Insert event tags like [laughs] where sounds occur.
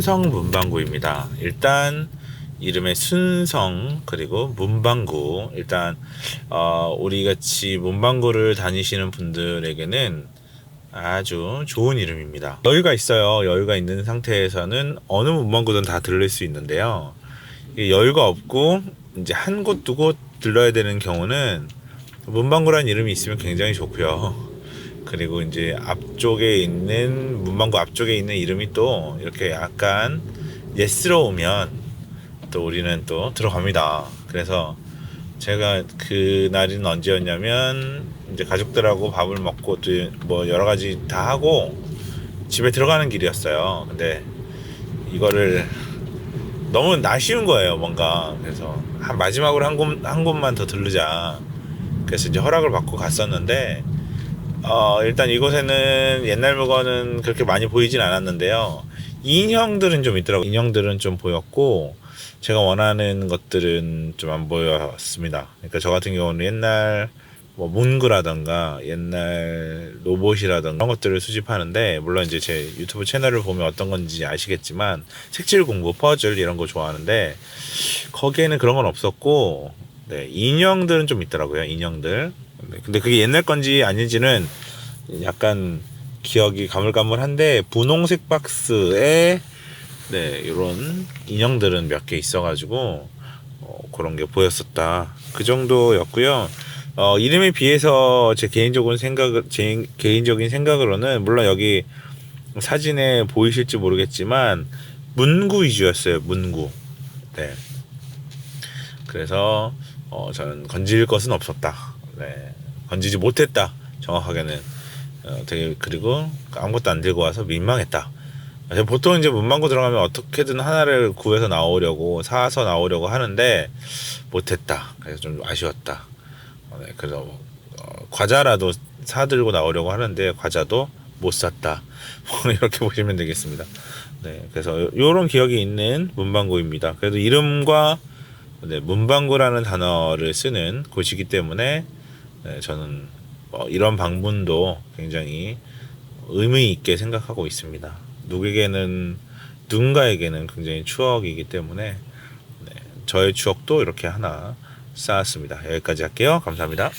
순성 문방구입니다. 일단 이름의 순성 그리고 문방구 일단 어, 우리 같이 문방구를 다니시는 분들에게는 아주 좋은 이름입니다. 여유가 있어요. 여유가 있는 상태에서는 어느 문방구든 다 들릴 수 있는데요. 여유가 없고 이제 한 곳 두 곳 들러야 되는 경우는 문방구라는 이름이 있으면 굉장히 좋고요. 그리고 이제 앞쪽에 있는 문방구 앞쪽에 있는 이름이 또 이렇게 약간 예스러우면 또 우리는 또 들어갑니다. 그래서 제가 그 날은 언제였냐면 이제 가족들하고 밥을 먹고 또 뭐 여러 가지 다 하고 집에 들어가는 길이었어요. 근데 이거를 너무 아쉬운 거예요, 뭔가. 그래서 한 마지막으로 한 곳, 한 곳만 더 들르자. 그래서 이제 허락을 받고 갔었는데, 어, 일단 이곳에는 옛날 물건은 그렇게 많이 보이진 않았는데요. 인형들은 좀 있더라고요. 인형들은 좀 보였고, 제가 원하는 것들은 좀 안 보였습니다. 그러니까 저 같은 경우는 옛날 뭐 문구라던가 옛날 로봇이라던가 그런 것들을 수집하는데 물론 이제 제 유튜브 채널을 보면 어떤 건지 아시겠지만 색칠 공부, 퍼즐 이런 거 좋아하는데 거기에는 그런 건 없었고 네, 인형들은 좀 있더라고요. 인형들. 네, 근데 그게 옛날 건지 아닌지는 약간 기억이 가물가물한데 분홍색 박스에 네, 이런 인형들은 몇 개 있어가지고 어, 그런 게 보였었다. 그 정도였고요. 어, 이름에 비해서 제 개인적인 생각, 제 개인적인 생각으로는 물론 여기 사진에 보이실지 모르겠지만 문구 위주였어요. 문구. 네. 그래서 어, 저는 건질 것은 없었다. 네. 건지지 못했다. 정확하게는. 어, 되게 그리고 아무것도 안 들고 와서 민망했다. 보통 이제 문방구 들어가면 어떻게든 하나를 구해서 나오려고 사서 나오려고 하는데 못했다. 그래서 좀 아쉬웠다. 어, 네, 그래서 어, 과자라도 사들고 나오려고 하는데 과자도 못 샀다. [laughs] 뭐 이렇게 보시면 되겠습니다. 네, 그래서 이런 기억이 있는 문방구입니다. 그래도 이름과 네, 문방구라는 단어를 쓰는 곳이기 때문에 네, 저는 어, 이런 방문도 굉장히 의미 있게 생각하고 있습니다. 누구에게는 누군가에게는 굉장히 추억이기 때문에 네, 저의 추억도 이렇게 하나 쌓았습니다. 여기까지 할게요. 감사합니다.